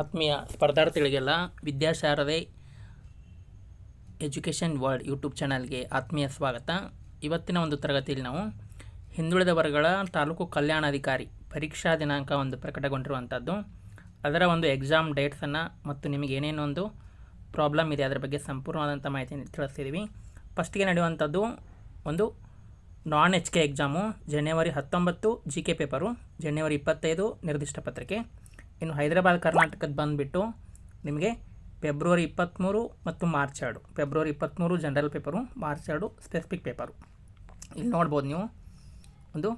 ಆತ್ಮೀಯ ಸ್ಪರ್ಧಾರ್ಥಿಗಳಿಗೆಲ್ಲ ವಿದ್ಯಾಶಾರದೆ ಎಜುಕೇಷನ್ ವರ್ಲ್ಡ್ ಯೂಟ್ಯೂಬ್ ಚಾನಲ್ಗೆ ಆತ್ಮೀಯ ಸ್ವಾಗತ. ಇವತ್ತಿನ ಒಂದು ತರಗತಿಯಲ್ಲಿ ನಾವು ಹಿಂದುಳಿದ ವರ್ಗಗಳ ತಾಲೂಕು ಕಲ್ಯಾಣಾಧಿಕಾರಿ ಪರೀಕ್ಷಾ ದಿನಾಂಕ ಒಂದು ಪ್ರಕಟಗೊಂಡಿರುವಂಥದ್ದು. ಅದರ ಒಂದು ಎಕ್ಸಾಮ್ ಡೇಟ್ಸನ್ನು ಮತ್ತು ನಿಮಗೆ ಏನೇನೊಂದು ಪ್ರಾಬ್ಲಮ್ ಇದೆ ಅದರ ಬಗ್ಗೆ ಸಂಪೂರ್ಣವಾದಂಥ ಮಾಹಿತಿಯನ್ನು ತಿಳಿಸ್ತಿದ್ದೀವಿ. ಫಸ್ಟಿಗೆ ನಡೆಯುವಂಥದ್ದು ಒಂದು ನಾನ್ ಎಚ್ ಕೆ ಎಕ್ಸಾಮು ಜನವರಿ ಹತ್ತೊಂಬತ್ತು ಜಿ ಕೆ ಪೇಪರು ಜನವರಿ ಇಪ್ಪತ್ತೈದು ನಿರ್ದಿಷ್ಟ ಪತ್ರಿಕೆ. ಇನ್ನು ಹೈದರಾಬಾದ್ ಕರ್ನಾಟಕದ ಬಂದುಬಿಟ್ಟು ನಿಮಗೆ ಫೆಬ್ರವರಿ ಇಪ್ಪತ್ತ್ಮೂರು ಮತ್ತು ಮಾರ್ಚ್ ಎರಡು. ಫೆಬ್ರವರಿ ಇಪ್ಪತ್ತ್ಮೂರು ಜನರಲ್ ಪೇಪರು ಮಾರ್ಚ್ ಎರಡು ಸ್ಪೆಸಿಫಿಕ್ ಪೇಪರು ಇಲ್ಲಿ ನೋಡ್ಬೋದು ನೀವು. ಒಂದು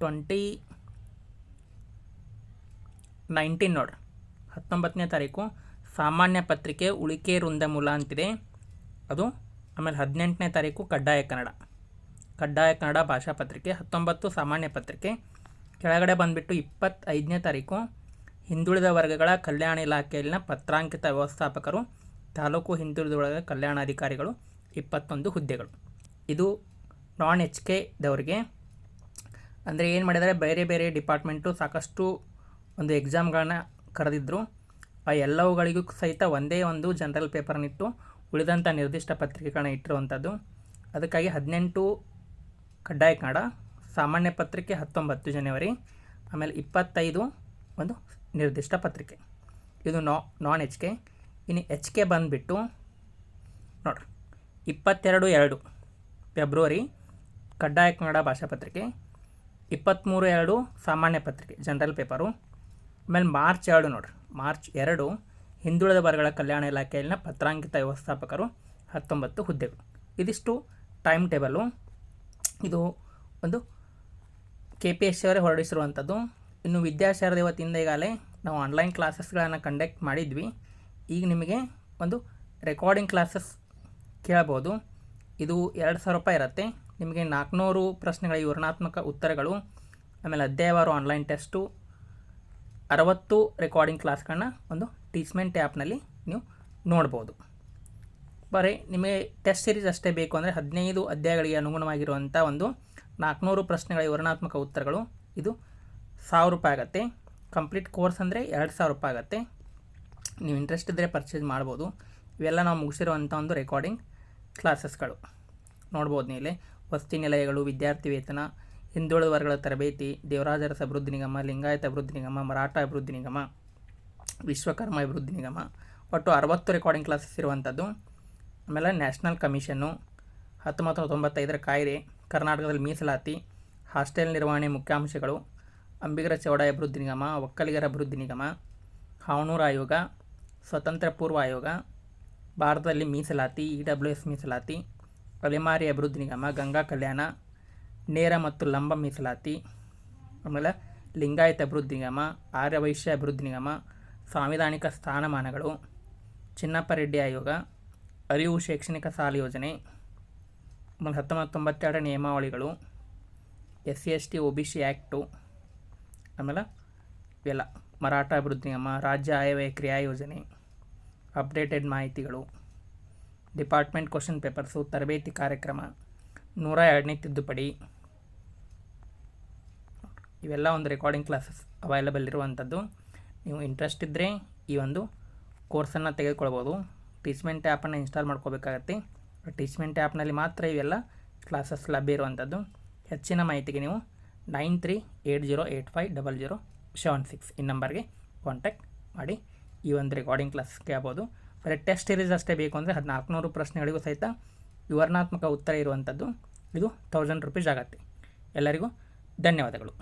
ಟ್ವೆಂಟಿ ನೈನ್ಟೀನ್ ನೋಡ್ರಿ. ಹತ್ತೊಂಬತ್ತನೇ ತಾರೀಕು ಸಾಮಾನ್ಯ ಪತ್ರಿಕೆ ಉಳಿಕೆ ವೃಂದಮೂಲ ಅಂತಿದೆ. ಅದು ಆಮೇಲೆ ಹದಿನೆಂಟನೇ ತಾರೀಕು ಕಡ್ಡಾಯ ಕನ್ನಡ. ಕಡ್ಡಾಯ ಕನ್ನಡ ಭಾಷಾ ಪತ್ರಿಕೆ, ಹತ್ತೊಂಬತ್ತು ಸಾಮಾನ್ಯ ಪತ್ರಿಕೆ ಕೆಳಗಡೆ ಬಂದುಬಿಟ್ಟು ಇಪ್ಪತ್ತೈದನೇ ತಾರೀಕು ಹಿಂದುಳಿದ ವರ್ಗಗಳ ಕಲ್ಯಾಣ ಇಲಾಖೆಯಲ್ಲಿನ ಪತ್ರಾಂಕಿತ ವ್ಯವಸ್ಥಾಪಕರು, ತಾಲೂಕು ಹಿಂದುಳಿದ ವರ್ಗ ಕಲ್ಯಾಣಾಧಿಕಾರಿಗಳು, ಇಪ್ಪತ್ತೊಂದು ಹುದ್ದೆಗಳು. ಇದು ನಾನ್ ಎಚ್ ಕೆ ದವರಿಗೆ. ಅಂದರೆ ಏನು ಮಾಡಿದರೆ ಬೇರೆ ಬೇರೆ ಡಿಪಾರ್ಟ್ಮೆಂಟು ಸಾಕಷ್ಟು ಒಂದು ಎಕ್ಸಾಮ್ಗಳನ್ನ ಕರೆದಿದ್ದರು ಆ ಎಲ್ಲವುಗಳಿಗೂ ಸಹಿತ ಒಂದೇ ಒಂದು ಜನರಲ್ ಪೇಪರ್ನಿಟ್ಟು ಉಳಿದಂಥ ನಿರ್ದಿಷ್ಟ ಪತ್ರಿಕೆಗಳನ್ನ ಇಟ್ಟಿರುವಂಥದ್ದು. ಅದಕ್ಕಾಗಿ ಹದಿನೆಂಟು ಕಡ್ಡಾಯ ಕನ್ನಡ ಸಾಮಾನ್ಯ ಪತ್ರಿಕೆ ಹತ್ತೊಂಬತ್ತು ಜನವರಿ, ಆಮೇಲೆ ಇಪ್ಪತ್ತೈದು ಒಂದು ನಿರ್ದಿಷ್ಟ ಪತ್ರಿಕೆ. ಇದು ನಾ ನಾನ್ ಎಚ್ ಕೆ ಇನ್ನು ಎಚ್ ಕೆ ಬಂದುಬಿಟ್ಟು ನೋಡ್ರಿ, ಇಪ್ಪತ್ತೆರಡು ಎರಡು ಫೆಬ್ರವರಿ, ಕಡ್ಡಾಯ ಕನ್ನಡ ಭಾಷಾ ಪತ್ರಿಕೆ. ಇಪ್ಪತ್ತ್ಮೂರು ಎರಡು ಸಾಮಾನ್ಯ ಪತ್ರಿಕೆ, ಜನರಲ್ ಪೇಪರು. ಆಮೇಲೆ ಮಾರ್ಚ್ ಎರಡು ನೋಡ್ರಿ, ಮಾರ್ಚ್ ಎರಡು ಹಿಂದುಳಿದ ವರ್ಗಗಳ ಕಲ್ಯಾಣ ಇಲಾಖೆಯಲ್ಲಿನ ಪತ್ರಾಂಕಿತ ವ್ಯವಸ್ಥಾಪಕರು ಹತ್ತೊಂಬತ್ತು ಹುದ್ದೆಗಳು. ಇದಿಷ್ಟು ಟೈಮ್ ಟೇಬಲು ಇದು ಒಂದು ಕೆ ಪಿ ಎಸ್ ಸಿ ಅವರೇ ಹೊರಡಿಸಿರುವಂಥದ್ದು. ಇನ್ನು ವಿದ್ಯಾಶಾರದ ವತಿಯಿಂದ ಈಗಾಗಲೇ ನಾವು ಆನ್ಲೈನ್ ಕ್ಲಾಸಸ್ಗಳನ್ನು ಕಂಡಕ್ಟ್ ಮಾಡಿದ್ವಿ. ಈಗ ನಿಮಗೆ ಒಂದು ರೆಕಾರ್ಡಿಂಗ್ ಕ್ಲಾಸಸ್ ಕೇಳ್ಬೋದು. ಇದು ಎರಡು ಸಾವಿರ ರೂಪಾಯಿ ಇರುತ್ತೆ. ನಿಮಗೆ ನಾಲ್ಕುನೂರು ಪ್ರಶ್ನೆಗಳ ವಿವರಣಾತ್ಮಕ ಉತ್ತರಗಳು, ಆಮೇಲೆ ಅಧ್ಯಾಯವಾರು ಆನ್ಲೈನ್ ಟೆಸ್ಟು ಅರವತ್ತು ರೆಕಾರ್ಡಿಂಗ್ ಕ್ಲಾಸ್ಗಳನ್ನ ಒಂದು ಟೀಚ್ಮೆಂಟ್ ಆ್ಯಪ್ನಲ್ಲಿ ನೀವು ನೋಡ್ಬೋದು. ಬರೀ ನಿಮಗೆ ಟೆಸ್ಟ್ ಸೀರೀಸ್ ಅಷ್ಟೇ ಬೇಕು ಅಂದರೆ ಹದಿನೈದು ಅಧ್ಯಾಯಗಳಿಗೆ ಅನುಗುಣವಾಗಿರುವಂಥ ಒಂದು ನಾಲ್ಕುನೂರು ಪ್ರಶ್ನೆಗಳ ವಿವರಣಾತ್ಮಕ ಉತ್ತರಗಳು. ಇದು ಸಾವಿರ ರೂಪಾಯಿ ಆಗುತ್ತೆ. ಕಂಪ್ಲೀಟ್ ಕೋರ್ಸ್ ಅಂದರೆ ಎರಡು ಸಾವಿರ ರೂಪಾಯಿ ಆಗುತ್ತೆ. ನೀವು ಇಂಟ್ರೆಸ್ಟ್ ಇದ್ದರೆ ಪರ್ಚೇಸ್ ಮಾಡ್ಬೋದು. ಇವೆಲ್ಲ ನಾವು ಮುಗಿಸಿರುವಂಥ ಒಂದು ರೆಕಾರ್ಡಿಂಗ್ ಕ್ಲಾಸಸ್ಗಳು ನೋಡ್ಬೋದು ಇಲ್ಲಿ. ವಸತಿ ನಿಲಯಗಳು, ವಿದ್ಯಾರ್ಥಿ ವೇತನ, ಹಿಂದುಳಿದ ವರ್ಗಗಳ ತರಬೇತಿ ದೇವರಾಜರಸ ಅಭಿವೃದ್ಧಿ ನಿಗಮ, ಲಿಂಗಾಯತ ಅಭಿವೃದ್ಧಿ ನಿಗಮ, ಮರಾಠ ಅಭಿವೃದ್ಧಿ ನಿಗಮ, ವಿಶ್ವಕರ್ಮ ಅಭಿವೃದ್ಧಿ ನಿಗಮ. ಒಟ್ಟು ಅರವತ್ತು ರೆಕಾರ್ಡಿಂಗ್ ಕ್ಲಾಸಸ್ ಇರುವಂಥದ್ದು ಆಮೇಲೆ ನ್ಯಾಷನಲ್ ಕಮಿಷನ್ನು ಹತ್ತೊಂಬತ್ತು ತೊಂಬತ್ತೈದರ ಕಾಯ್ದೆ. ಕರ್ನಾಟಕದಲ್ಲಿ ಮೀಸಲಾತಿ, ಹಾಸ್ಟೆಲ್ ನಿರ್ವಹಣೆ ಮುಖ್ಯಾಂಶಗಳು, ಅಂಬಿಗರ ಚೌಡಾಯಿ ಅಭಿವೃದ್ಧಿ ನಿಗಮ, ಒಕ್ಕಲಿಗರ ಅಭಿವೃದ್ಧಿ ನಿಗಮ ಹಾವಣೂರು ಆಯೋಗ, ಸ್ವತಂತ್ರ ಪೂರ್ವ ಆಯೋಗ, ಭಾರತದಲ್ಲಿ ಮೀಸಲಾತಿ ಇ ಡಬ್ಲ್ಯೂ ಎಸ್ ಮೀಸಲಾತಿ, ಅಲೆಮಾರಿ ಅಭಿವೃದ್ಧಿ ನಿಗಮ, ಗಂಗಾ ಕಲ್ಯಾಣ, ನೇರ ಮತ್ತು ಲಂಬ ಮೀಸಲಾತಿ, ಆಮೇಲೆ ಲಿಂಗಾಯತ ಅಭಿವೃದ್ಧಿ ನಿಗಮ, ಆರ್ಯವೈಶ್ಯ ಅಭಿವೃದ್ಧಿ ನಿಗಮ, ಸಾಂವಿಧಾನಿಕ ಸ್ಥಾನಮಾನಗಳು, ಚಿನ್ನಪ್ಪ ರೆಡ್ಡಿ ಆಯೋಗ, ಅರಿವು ಶೈಕ್ಷಣಿಕ ಸಾಲ ಯೋಜನೆ ಆಮೇಲೆ ಹತ್ತೊಂಬತ್ತು ತೊಂಬತ್ತೆರಡರ ನಿಯಮಾವಳಿಗಳು, S C S T, O B C act ಆಮೇಲೆ ಇವೆಲ್ಲ ಮರಾಠ ಅಭಿವೃದ್ಧಿ ನಿಯಮ, ರಾಜ್ಯ ಆಯವ್ಯಯ ಕ್ರಿಯಾ ಯೋಜನೆ, ಅಪ್ಡೇಟೆಡ್ ಮಾಹಿತಿಗಳು, ಡಿಪಾರ್ಟ್ಮೆಂಟ್ ಕ್ವಶನ್ ಪೇಪರ್ಸು, ತರಬೇತಿ ಕಾರ್ಯಕ್ರಮ, ನೂರ ಎರಡನೇ ತಿದ್ದುಪಡಿ. ಇವೆಲ್ಲ ಒಂದು ರೆಕಾರ್ಡಿಂಗ್ ಕ್ಲಾಸಸ್ ಅವೈಲಬಲ್ ಇರುವಂಥದ್ದು. ನೀವು ಇಂಟ್ರೆಸ್ಟ್ ಇದ್ದರೆ ಈ ಒಂದು ಕೋರ್ಸನ್ನು ತೆಗೆದುಕೊಳ್ಬೋದು. ಟೀಚ್ಮೆಂಟ್ ಆ್ಯಪನ್ನು ಇನ್ಸ್ಟಾಲ್ ಮಾಡ್ಕೋಬೇಕಾಗತ್ತೆ. ಟೀಚ್ಮೆಂಟ್ ಆ್ಯಪ್ನಲ್ಲಿ ಮಾತ್ರ ಇವೆಲ್ಲ ಕ್ಲಾಸಸ್ ಲಭ್ಯ ಇರುವಂಥದ್ದು ಹೆಚ್ಚಿನ ಮಾಹಿತಿಗೆ ನೀವು nine three eight zero eight five double zero seven six ಈ ನಂಬರ್ಗೆ ಕಾಂಟ್ಯಾಕ್ಟ್ ಮಾಡಿ. ಈ ಒಂದು ರೆಕಾರ್ಡಿಂಗ್ ಕ್ಲಾಸ್ ಕೇಳ್ಬೋದು ಬರೀ ಟೆಸ್ಟ್ ಸೀರೀಸ್ ಅಷ್ಟೇ ಬೇಕು ಅಂದರೆ ಹದಿನಾಲ್ಕುನೂರು ಪ್ರಶ್ನೆಗಳಿಗೂ ಸಹಿತ ವಿವರಣಾತ್ಮಕ ಉತ್ತರ ಇರುವಂಥದ್ದು ಇದು ತೌಸಂಡ್ ರುಪೀಸ್ ಆಗುತ್ತೆ. ಎಲ್ಲರಿಗೂ ಧನ್ಯವಾದಗಳು.